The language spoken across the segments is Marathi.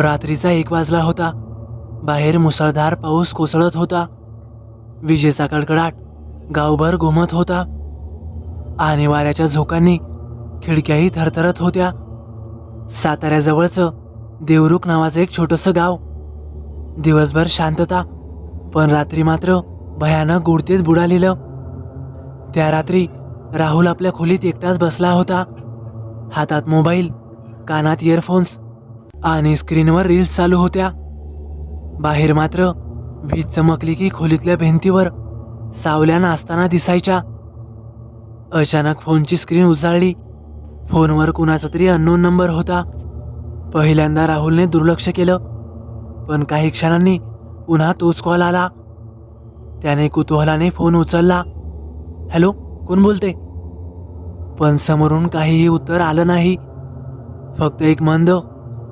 रात्रीचा एक वाजला होता. बाहेर मुसळधार पाऊस कोसळत होता. विजेचा कडकडाट गावभर घुमत होता. आणि वाऱ्याच्या झोकांनी खिडक्याही थरथरत होत्या. साताऱ्याजवळचं देवरुख नावाचं एक छोटंसं गाव. दिवसभर शांतता पण रात्री मात्र भयानक गुडतेत बुडालेलं. त्या रात्री राहुल आपल्या खोलीत एकटाच बसला होता. हातात मोबाईल कानात इयरफोन्स आणि स्क्रीनवर रील्स चालू होत्या. बाहेर मात्र वीज चमकली की खोलीतल्या भिंतीवर सावल्या नाचताना दिसायच्या. अचानक फोनची स्क्रीन उजाळली. फोनवर कुणाचा तरी अननोन नंबर होता. पहिल्यांदा राहुलने दुर्लक्ष केलं पण काही क्षणांनी पुन्हा तोच कॉल आला. त्याने कुतूहलाने फोन उचलला. हॅलो कोण बोलते? पण समोरून काहीही उत्तर आलं नाही. फक्त एक मंद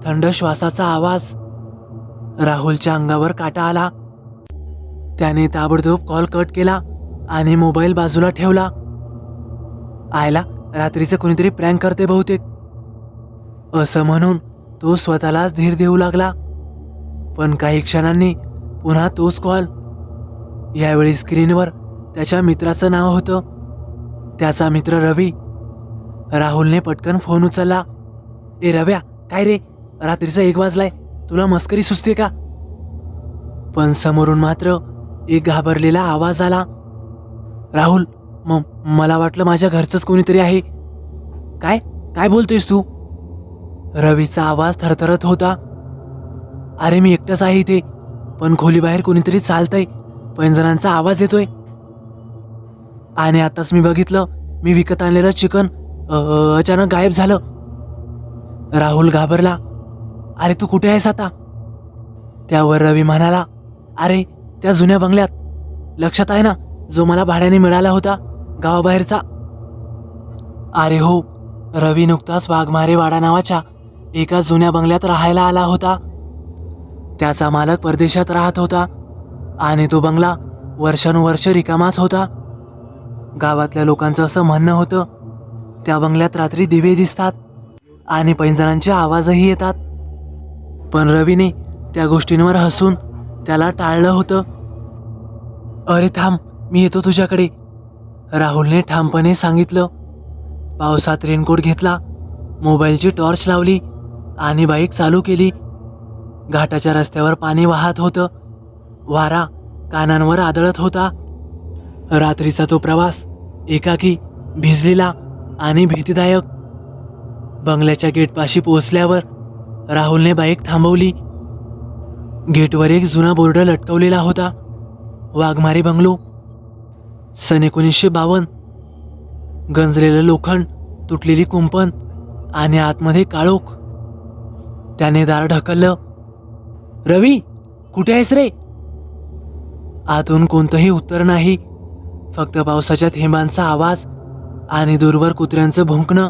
थंड श्वासाचा आवाज राहुलच्या अंगावर काटा आला. त्याने ताबडतोब कॉल कट केला आणि मोबाईल बाजूला ठेवला. आयला रात्रीचं कोणीतरी प्रँक करते बहुतेक. असं म्हणून तो स्वतःलाच धीर देऊ लागला. पण काही क्षणांनी पुन्हा तोच कॉल. यावेळी स्क्रीनवर त्याच्या मित्राचं नाव होतं. त्याचा मित्र रवी. राहुलने पटकन फोन उचलला. ए रव्या काय रे? रात्रीचा एक वाजलाय. तुला मस्करी सुचते का? पण समोरून मात्र एक घाबरलेला आवाज आला. राहुल म मला वाटलं माझ्या घरचंच कोणीतरी आहे. काय? काय बोलतोयस तू? रवीचा आवाज थरथरत होता. अरे मी एकटाच आहे इथे पण खोलीबाहेर कोणीतरी चालतंय. पैंजणांचा आवाज येतोय. आणि आताच मी बघितलं मी विकत आणलेलं चिकन अचानक गायब झालं. राहुल घाबरला. अरे तू कुठे आहेस आता? त्यावर रवी म्हणाला अरे त्या जुन्या बंगल्यात? लक्षात आहे ना जो मला भाड्याने मिळाला होता गावाबाहेरचा? अरे हो रवी नुकताच वाघमारे वाडा नावाच्या एका जुन्या बंगल्यात राहायला आला होता. त्याचा मालक परदेशात राहत होता आणि तो बंगला वर्षानुवर्ष रिकामाच होता. गावातल्या लोकांचं असं म्हणणं होतं त्या बंगल्यात रात्री दिवे दिसतात आणि पैंजणांचे आवाजही येतात. पण रवीने त्या गोष्टींवर हसून त्याला टाळलं होतं. अरे थांब मी येतो तुझ्याकडे. राहुलने ठामपणे सांगितलं. पावसात रेनकोट घेतला मोबाईलची टॉर्च लावली आणि बाईक चालू केली. घाटाच्या रस्त्यावर पाणी वाहत होतं. वारा कानांवर आदळत होता. रात्रीचा तो प्रवास एकाकी भिजलेला आणि भीतीदायक. बंगल्याच्या गेटपाशी पोहोचल्यावर राहुलने बाईक थांबवली. गेटवर एक जुना बोर्ड लटकवलेला होता. वाघमारी बंगलो. सन एकोणीसशे बावन्न गंजलेलं लोखंड तुटलेली कुंपण आणि आतमध्ये काळोख. त्याने दार ढकललं. रवी कुठे आहेस रे? आतून कोणतंही उत्तर नाही. फक्त पावसाच्या थेंबांचा आवाज आणि दूरवर कुत्र्यांचं भुंकणं.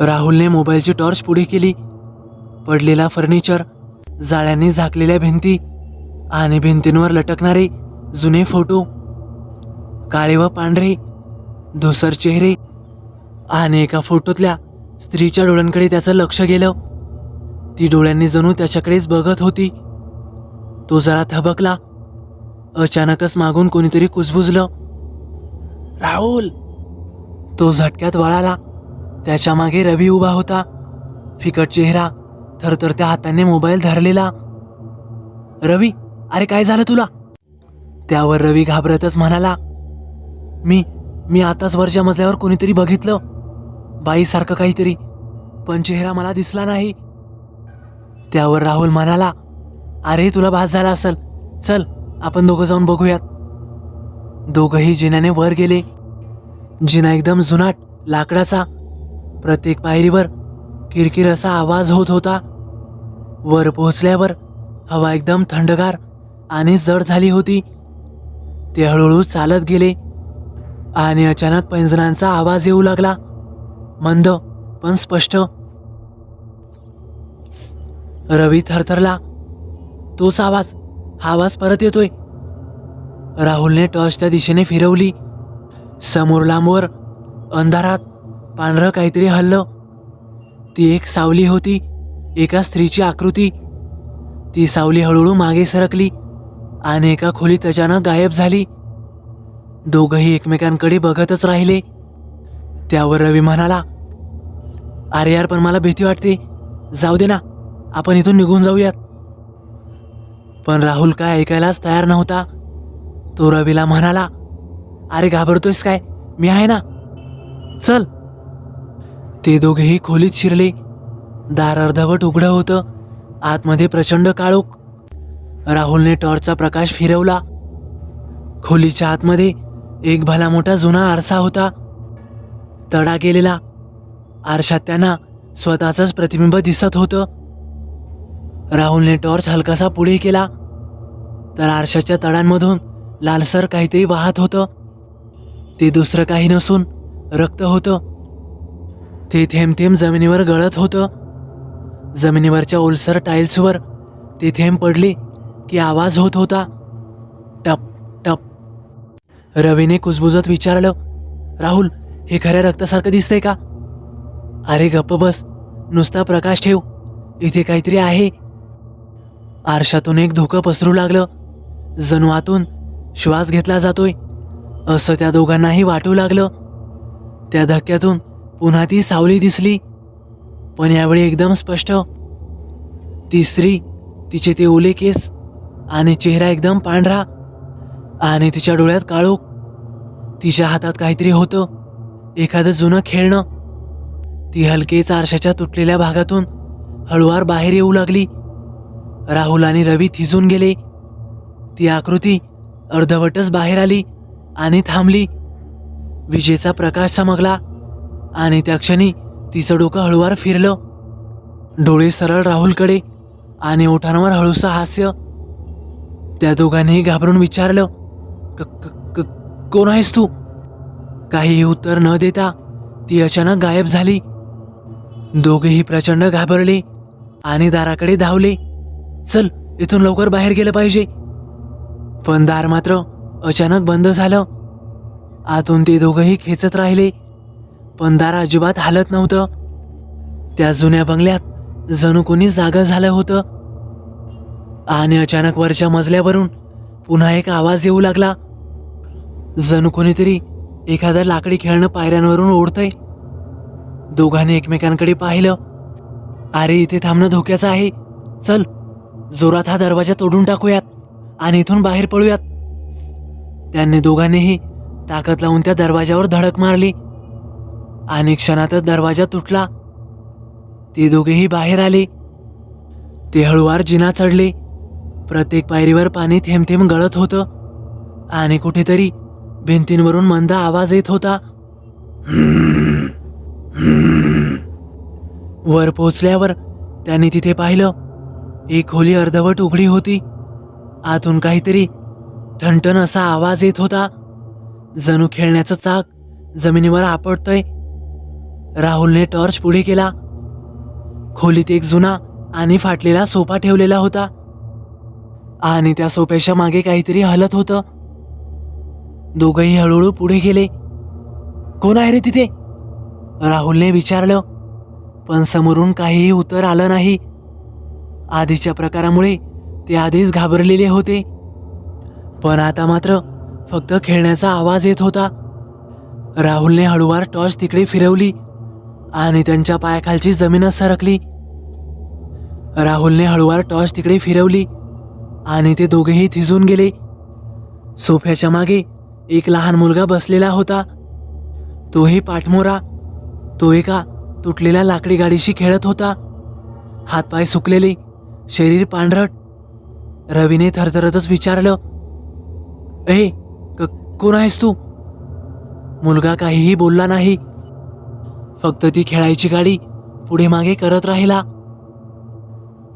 राहुलने मोबाईलची टॉर्च पुढे केली. पडलेला फर्निचर जाळ्यांनी झाकलेल्या भिंती आणि भिंतींवर लटकणारे जुने फोटो काळे व पांढरे धुसर चेहरे आणि एका फोटोतल्या स्त्रीच्या डोळ्यांकडे त्याचं लक्ष गेलं. ती डोळ्यांनी जणू त्याच्याकडेच बघत होती. तो जरा थबकला. अचानकच मागून कोणीतरी कुजबुजलं. राहुल! तो झटक्यात वळाला. त्याच्यामागे रवी उभा होता. फिकट चेहरा थरथरत्या हाताने मोबाईल धरलेला. रवी अरे काय झालं तुला? त्यावर रवी घाबरतच म्हणाला मी मी आताच वरच्या मजल्यावर कोणीतरी बघितलं. बाईसारखं काहीतरी. पण चेहरा मला दिसला नाही. त्यावर राहुल म्हणाला अरे तुला भास झाला असेल. चल आपण दोघं जाऊन बघूयात. दोघंही जिन्याने वर गेले. जिना एकदम जुनाट लाकडाचा. प्रत्येक पायरीवर किरकिर असा आवाज होत होता. वर पोहोचल्यावर हवा एकदम थंडगार आणि जड झाली होती. ते हळूहळू चालत गेले आणि अचानक पैंजणांचा आवाज येऊ लागला. मंद पण स्पष्ट. रवी थरथरला तोच आवाज हा आवाज परत येतोय. राहुलने टॉर्च त्या दिशेने फिरवली. समोर लांबवर अंधारात पांढरं काहीतरी हल्लं. ती एक सावली होती. एका स्त्रीची आकृती. ती सावली हळूहळू मागे सरकली. आणि एका खोलीत अचानक गायब झाली. दोघंही एकमेकांकडे बघतच राहिले. त्यावर रवी म्हणाला अरे यार पण मला भीती वाटते. जाऊ दे ना आपण इथून निघून जाऊयात. पण राहुल काय ऐकायलाच तयार नव्हता. तो रवीला म्हणाला अरे घाबरतोयस काय? मी आहे ना. चल. ते दोघेही खोलीत शिरले. दार अर्धवट उघडं होतं. आतमध्ये प्रचंड काळोख. राहुलने टॉर्चचा प्रकाश फिरवला. खोलीच्या आतमध्ये एक भला मोठा जुना आरसा होता. तडा गेलेला. आरशात त्यांना स्वतःचंच प्रतिबिंब दिसत होतं. राहुलने टॉर्च हलकासा पुढे केला. तर आरशाच्या तडांमधून लालसर काहीतरी वाहत होतं. ते दुसरं काही नसून रक्त होतं. ते थेंब थेंब जमिनीवर गळत होतं. जमिनीवरच्या ओलसर टाईल्सवर. ते थेंब पडले की आवाज होत होता. टप टप. रवीने कुजबुजत विचारलं राहुल हे खऱ्या रक्तासारखं दिसतंय का? अरे गप्प बस नुसता प्रकाश ठेव. इथे काहीतरी आहे. आरशातून एक धोकं पसरू लागलं. जणू आतून श्वास घेतला जातोय. असं त्या दोघांनाही वाटू लागलं. त्या धक्क्यातून पुन्हा ती सावली दिसली. पण यावेळी एकदम स्पष्ट. ती स्त्री तिचे ते ओले केस आणि चेहरा एकदम पांढरा आणि तिच्या डोळ्यात काळोख. तिच्या हातात काहीतरी होतं. एखादं जुनं खेळणं. ती हलकेच आरशाच्या तुटलेल्या भागातून हळुवार बाहेर येऊ लागली. राहुल आणि रवी थिजून गेले. ती आकृती अर्धवटच बाहेर आली आणि थांबली. विजेचा प्रकाश चमकला आणि त्या क्षणी तिचं डोकं हळूवार फिरलं. डोळे सरळ राहुलकडे आणि ओठांवर हळूसं हास्य. त्या दोघांनीही घाबरून विचारलं "क- क- क- कोण आहेस तू? काहीही उत्तर न देता ती अचानक गायब झाली. दोघेही प्रचंड घाबरले आणि दाराकडे धावले. चल इथून लवकर बाहेर गेलं पाहिजे. पण दार मात्र अचानक बंद झालं. आतून ते दोघंही खेचत राहिले. पण दार अजिबात हालत नव्हतं. त्या जुन्या बंगल्यात जणू कोणी जागा झालं होतं. आणि अचानक वरच्या मजल्यावरून पुन्हा एक आवाज येऊ लागला. जणू कोणीतरी एखादा लाकडी खेळणं पायऱ्यांवरून ओढतंय. दोघांनी एकमेकांकडे पाहिलं. अरे इथे थांबणं धोक्याचं आहे. चल जोरात हा दरवाजा तोडून टाकूयात आणि इथून बाहेर पळूयात त्यांनी दोघांनीही ताकद लावून त्या दरवाजावर धडक मारली. आणि क्षणातच दरवाजा तुटला. ते दोघेही बाहेर आले. ते हळुवार जिना चढले. प्रत्येक पायरीवर पाणी थेंब थेंब गळत होतं. आणि कुठेतरी भिंतींवरून मंद आवाज येत होता. वर पोचल्यावर त्यांनी तिथे पाहिलं. एक खोली अर्धवट उघडी होती. आतून काहीतरी ठणठण असा आवाज येत होता. जणू खेळण्याचं चाक जमिनीवर आपटतंय. राहुलने टॉर्च पुढे केला. खोलीत एक जुना आणि फाटलेला सोफा ठेवलेला होता. आणि त्या सोफ्याच्या मागे काहीतरी हलत होतं. दोघंही हळूहळू पुढे गेले. कोण आहे रे तिथे? राहुलने विचारलं. पण समोरून काहीही उत्तर आलं नाही. आधीच्या प्रकारामुळे ते आधीच घाबरलेले होते. पण आता मात्र फक्त खेळण्याचा आवाज येत होता. राहुलने हळुवार टॉर्च तिकडे फिरवली. आणि त्यांच्या पायाखालची जमीनच सरकली. राहुलने हळुवार टॉर्च तिकडे फिरवली आणि ते दोघेही थिजून गेले. सोफ्याच्या मागे एक लहान मुलगा बसलेला होता. तोही पाठमोरा तो एका तुटलेल्या लाकडी गाडीशी खेळत होता. हातपाय सुकलेले शरीर पांढरट. रवीने थरथरतच विचारलं ए क- कोण आहेस तू? मुलगा काहीही बोलला नाही. फक्त ती खेळायची गाडी पुढे मागे करत राहिला.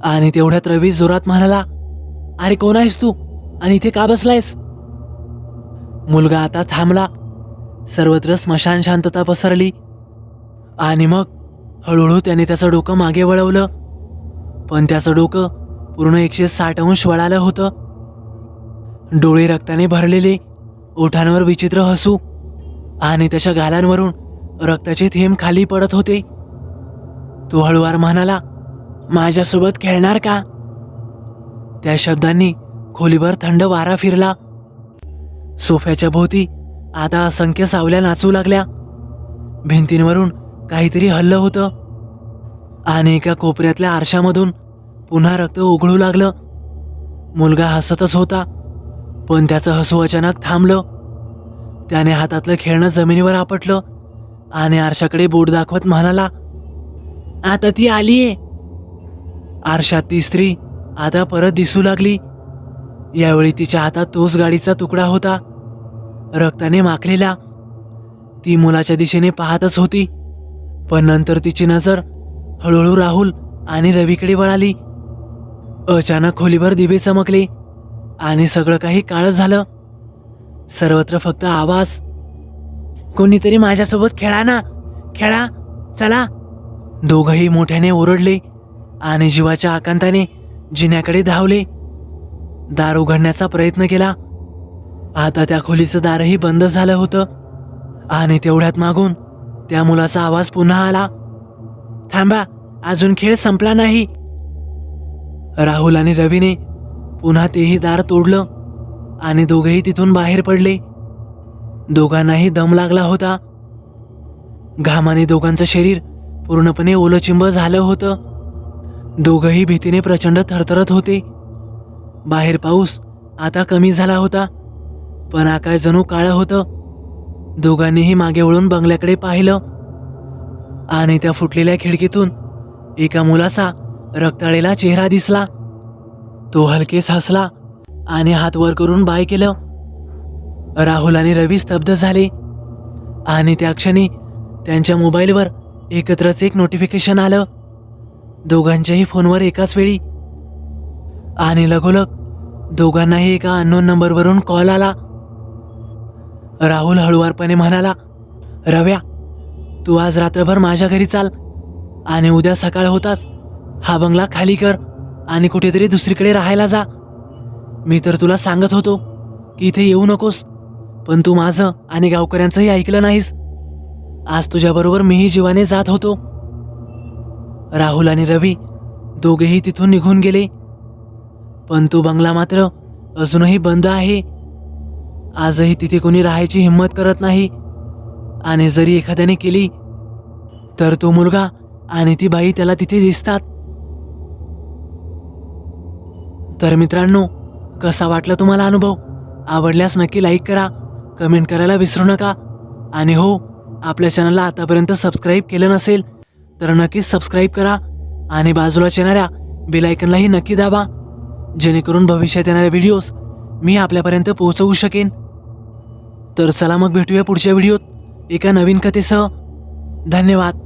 आणि तेवढ्यात रवी जोरात म्हणाला अरे कोण आहेस तू? आणि इथे का बसलायस? मुलगा आता थांबला. सर्वत्र स्मशान शांतता पसरली. आणि मग हळूहळू त्याने त्याचं डोकं मागे वळवलं. पण त्याचं डोकं पूर्ण एकशे साठ अंश वळालं होतं. डोळे रक्ताने भरलेले ओठांवर विचित्र हसू. आणि त्याच्या गालांवरून रक्ताचे थेंब खाली पडत होते. तो हळुवार म्हणाला माझ्यासोबत खेळणार का? त्या शब्दांनी खोलीभर थंड वारा फिरला. सोफ्याच्या भोवती आता असंख्य सावल्या नाचू लागल्या. भिंतींवरून काहीतरी हल्लं होतं. आणि एका कोपऱ्यातल्या आरशामधून पुन्हा रक्त उघडू लागलं. मुलगा हसतच होता पण त्याचं हसू अचानक थांबलं. त्याने हातातलं खेळणं जमिनीवर आपटलं. आणि आरशाकडे बोट दाखवत म्हणाला आता ती आलीये. आरशात ती स्त्री आता परत दिसू लागली. यावेळी तिच्या हातात तोच गाडीचा तुकडा होता. रक्ताने माखलेला. ती मुलाच्या दिशेने पाहतच होती. पण नंतर तिची नजर हळूहळू राहुल आणि रवीकडे वळाली. अचानक खोलीभर दिवे चमकले आणि सगळं काही काळच झालं. सर्वत्र फक्त आवाज कोणीतरी माझ्यासोबत खेळा ना. खेळा. चला. दोघंही मोठ्याने ओरडले आणि जीवाच्या आकांताने जिन्याकडे धावले. दार उघडण्याचा प्रयत्न केला. आता त्या खोलीचं दारही बंद झालं होतं आणि तेवढ्यात मागून त्या मुलाचा आवाज पुन्हा आला. थांबा अजून खेळ संपला नाही. राहुल आणि रवीने पुन्हा तेही दार तोडलं आणि दोघेही तिथून बाहेर पडले. दोघांनाही दम लागला होता. घामाने दोघांचं शरीर पूर्णपणे ओलचिंब झालं होतं. दोघंही भीतीने प्रचंड थरथरत होते. बाहेर पाऊस आता कमी झाला होता पण आकाश जणू काळं होतं. दोघांनीही मागे वळून बंगल्याकडे पाहिलं. आणि त्या फुटलेल्या खिडकीतून एका मुलाचा रक्ताळेला चेहरा दिसला. तो हलकेच हसला आणि हात वर करून बाय केलं. राहुल आणि रवी स्तब्ध झाले. आणि त्या क्षणी त्यांच्या मोबाईलवर एकत्रच एक नोटिफिकेशन आलं. दोघांच्याही फोनवर एकाच वेळी. आणि लगोलग दोघांनाही एका अननोन नंबरवरून कॉल आला. राहुल हळुवारपणे म्हणाला रव्या तू आज रात्रभर माझ्या घरी चाल. आणि उद्या सकाळ होताच. हा बंगला खाली कर आणि कुठेतरी दुसरीकडे राहायला जा. मी तर तुला सांगत होतो की इथे येऊ नकोस. पण तू माझं आणि गावकऱ्यांचंही ऐकलं नाहीस. आज तुझ्याबरोबर मीही जीवाने जात होतो. राहुल आणि रवी दोघेही तिथून निघून गेले. पण तो बंगला मात्र अजूनही बंद आहे. आजही तिथे कोणी राहायची हिंमत करत नाही. आणि जरी एखाद्याने केली तर तो मुलगा आणि ती बाई त्याला तिथे दिसतात. तर मित्रांनो कसा वाटला तुम्हाला अनुभव? आवडल्यास नक्की लाईक करा. कमेंट करायला विसरू नका. आणि हो आपल्या चॅनलला आतापर्यंत सबस्क्राईब केलं नसेल तर नक्कीच सबस्क्राईब करा आणि बाजूला येणाऱ्या बेलायकनलाही नक्की दाबा जेणेकरून भविष्यात येणाऱ्या व्हिडिओज मी आपल्यापर्यंत पोहोचवू शकेन. तर चला मग भेटूया पुढच्या व्हिडिओत एका नवीन कथेसह. धन्यवाद.